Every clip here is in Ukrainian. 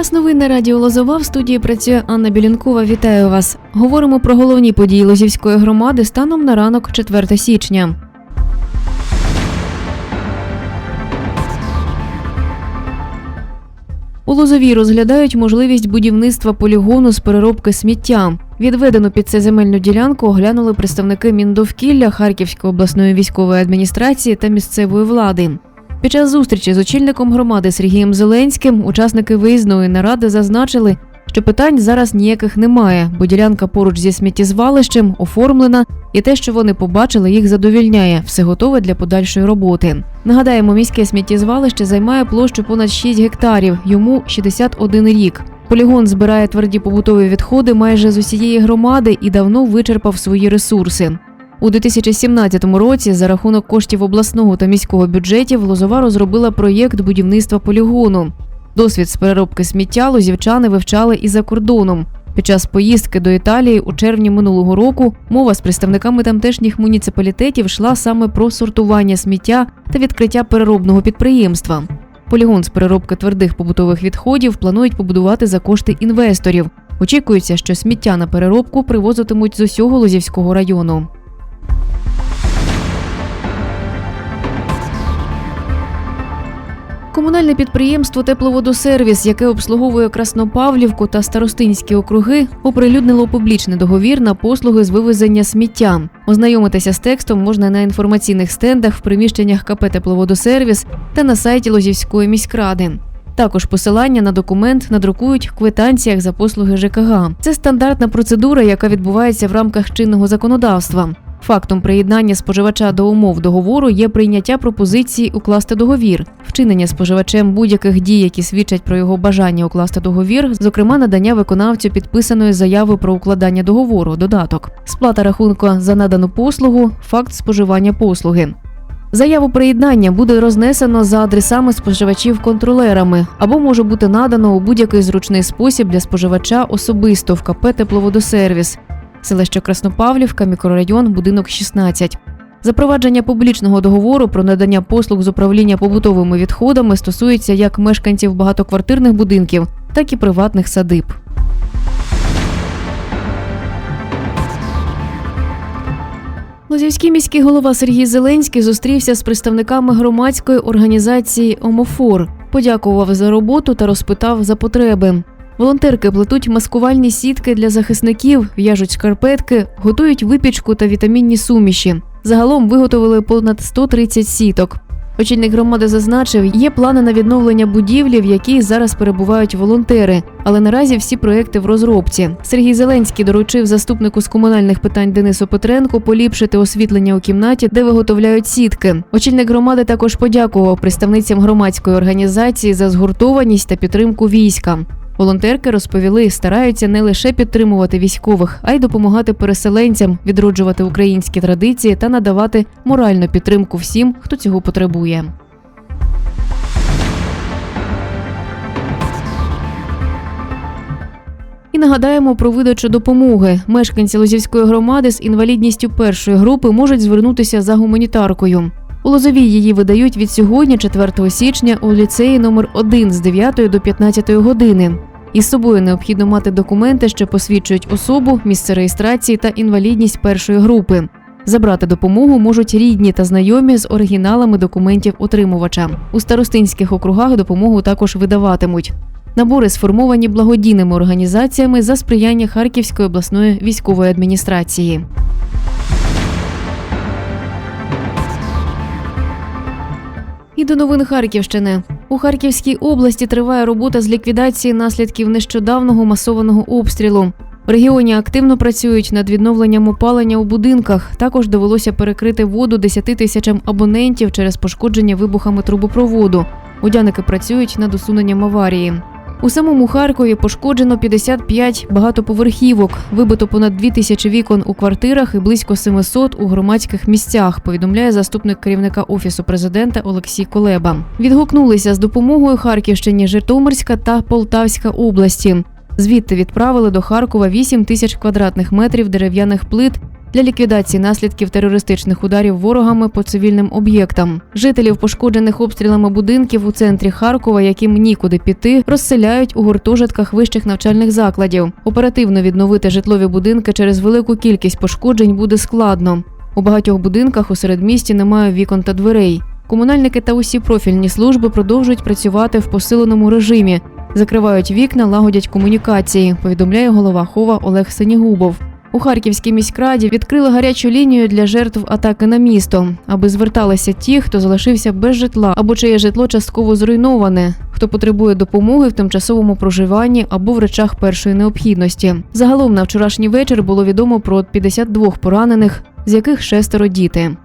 Час новин радіо Лозова в студії працює Анна Білянкова. Вітаю вас. Говоримо про головні події Лозівської громади станом на ранок 4 січня. У Лозовій розглядають можливість будівництва полігону з переробки сміття. Відведену під це земельну ділянку оглянули представники Міндовкілля Харківської обласної військової адміністрації та місцевої влади. Під час зустрічі з очільником громади Сергієм Зеленським учасники виїзної наради зазначили, що питань зараз ніяких немає, бо ділянка поруч зі сміттєзвалищем оформлена, і те, що вони побачили, їх задовільняє, все готове для подальшої роботи. Нагадаємо, міське сміттєзвалище займає площу понад 6 гектарів, йому 61 рік. Полігон збирає тверді побутові відходи майже з усієї громади і давно вичерпав свої ресурси. У 2017 році за рахунок коштів обласного та міського бюджетів Лозова розробила проєкт будівництва полігону. Досвід з переробки сміття лозівчани вивчали і за кордоном. Під час поїздки до Італії у червні минулого року мова з представниками тамтешніх муніципалітетів йшла саме про сортування сміття та відкриття переробного підприємства. Полігон з переробки твердих побутових відходів планують побудувати за кошти інвесторів. Очікується, що сміття на переробку привозитимуть з усього Лозівського району. Комунальне підприємство Тепловодосервіс, яке обслуговує Краснопавлівку та Старостинські округи, оприлюднило публічний договір на послуги з вивезення сміття. Ознайомитися з текстом можна на інформаційних стендах в приміщеннях КП Тепловодосервіс та на сайті Лозівської міськради. Також посилання на документ надрукують в квитанціях за послуги ЖКГ. Це стандартна процедура, яка відбувається в рамках чинного законодавства. Фактом приєднання споживача до умов договору є прийняття пропозиції укласти договір, вчинення споживачем будь-яких дій, які свідчать про його бажання укласти договір, зокрема надання виконавцю підписаної заяви про укладання договору, додаток, сплата рахунку за надану послугу, факт споживання послуги. Заяву приєднання буде рознесено за адресами споживачів контролерами або може бути надано у будь-який зручний спосіб для споживача особисто в КП Тепловодосервіс, селище Краснопавлівка, мікрорайон, будинок 16. Запровадження публічного договору про надання послуг з управління побутовими відходами стосується як мешканців багатоквартирних будинків, так і приватних садиб. Лозівський міський голова Сергій Зеленський зустрівся з представниками громадської організації Омофор, подякував за роботу та розпитав за потреби. Волонтерки плетуть маскувальні сітки для захисників, в'яжуть шкарпетки, готують випічку та вітамінні суміші. Загалом виготовили понад 130 сіток. Очільник громади зазначив, є плани на відновлення будівлі, в якій зараз перебувають волонтери, але наразі всі проекти в розробці. Сергій Зеленський доручив заступнику з комунальних питань Денису Петренку поліпшити освітлення у кімнаті, де виготовляють сітки. Очільник громади також подякував представницям громадської організації за згуртованість та підтримку війська. Волонтерки розповіли, стараються не лише підтримувати військових, а й допомагати переселенцям, відроджувати українські традиції та надавати моральну підтримку всім, хто цього потребує. І нагадаємо про видачу допомоги. Мешканці Лозівської громади з інвалідністю першої групи можуть звернутися за гуманітаркою. У Лозовій її видають від сьогодні, 4 січня, у ліцеї номер 1 з 9 до 15 години. Із собою необхідно мати документи, що посвідчують особу, місце реєстрації та інвалідність першої групи. Забрати допомогу можуть рідні та знайомі з оригіналами документів отримувача. У старостинських округах допомогу також видаватимуть. Набори сформовані благодійними організаціями за сприяння Харківської обласної військової адміністрації. І до новин Харківщини у Харківській області триває робота з ліквідації наслідків нещодавного масованого обстрілу. В регіоні активно працюють над відновленням опалення у будинках. Також довелося перекрити воду 10 тисячам абонентів через пошкодження вибухами трубопроводу. Удяники працюють над усуненням аварії. У самому Харкові пошкоджено 55 багатоповерхівок, вибито понад 2 тисячі вікон у квартирах і близько 700 у громадських місцях. Повідомляє заступник керівника офісу президента Олексій Колеба. Відгукнулися з допомогою Харківщині, Житомирська та Полтавська області. Звідти відправили до Харкова 8 тисяч квадратних метрів дерев'яних плит для ліквідації наслідків терористичних ударів ворогами по цивільним об'єктам. Жителів, пошкоджених обстрілами будинків у центрі Харкова, яким нікуди піти, розселяють у гуртожитках вищих навчальних закладів. Оперативно відновити житлові будинки через велику кількість пошкоджень буде складно. У багатьох будинках у середмісті немає вікон та дверей. Комунальники та усі профільні служби продовжують працювати в посиленому режимі, закривають вікна, лагодять комунікації. Повідомляє голова хова Олег Сенігубов. У Харківській міськраді відкрили гарячу лінію для жертв атаки на місто, аби зверталися ті, хто залишився без житла або чиє житло частково зруйноване, хто потребує допомоги в тимчасовому проживанні або в речах першої необхідності. Загалом на вчорашній вечір було відомо про 52 поранених, з яких шестеро діти.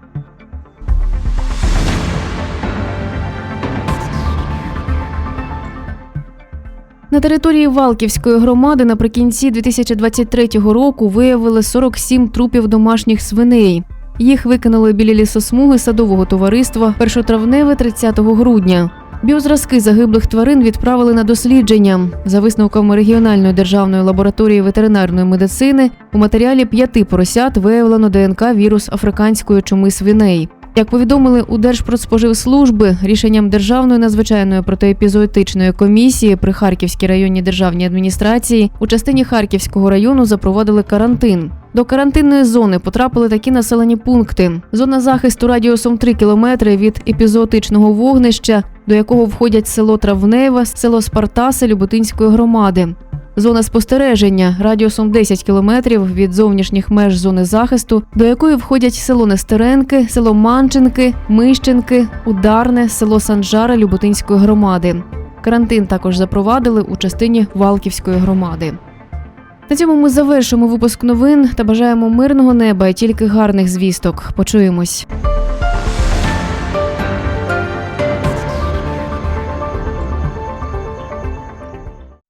На території Валківської громади наприкінці 2023 року виявили 47 трупів домашніх свиней. Їх викинули біля лісосмуги садового товариства першотравневе 30 грудня. Біозразки загиблих тварин відправили на дослідження. За висновками регіональної державної лабораторії ветеринарної медицини у матеріалі п'яти поросят виявлено ДНК вірус африканської чуми свиней. Як повідомили у Держпродспоживслужби, рішенням Державної надзвичайної протиепізоотичної комісії при Харківській районній державній адміністрації у частині Харківського району запровадили карантин. До карантинної зони потрапили такі населені пункти: зона захисту радіусом 3 кілометри від епізоотичного вогнища, до якого входять село Травневе, село Спартаси Люботинської громади. Зона спостереження радіусом 10 кілометрів від зовнішніх меж зони захисту, до якої входять село Нестеренки, село Манченки, Мищенки, Ударне, село Санжара Люботинської громади. Карантин також запровадили у частині Валківської громади. На цьому ми завершимо випуск новин та бажаємо мирного неба і тільки гарних звісток. Почуємось.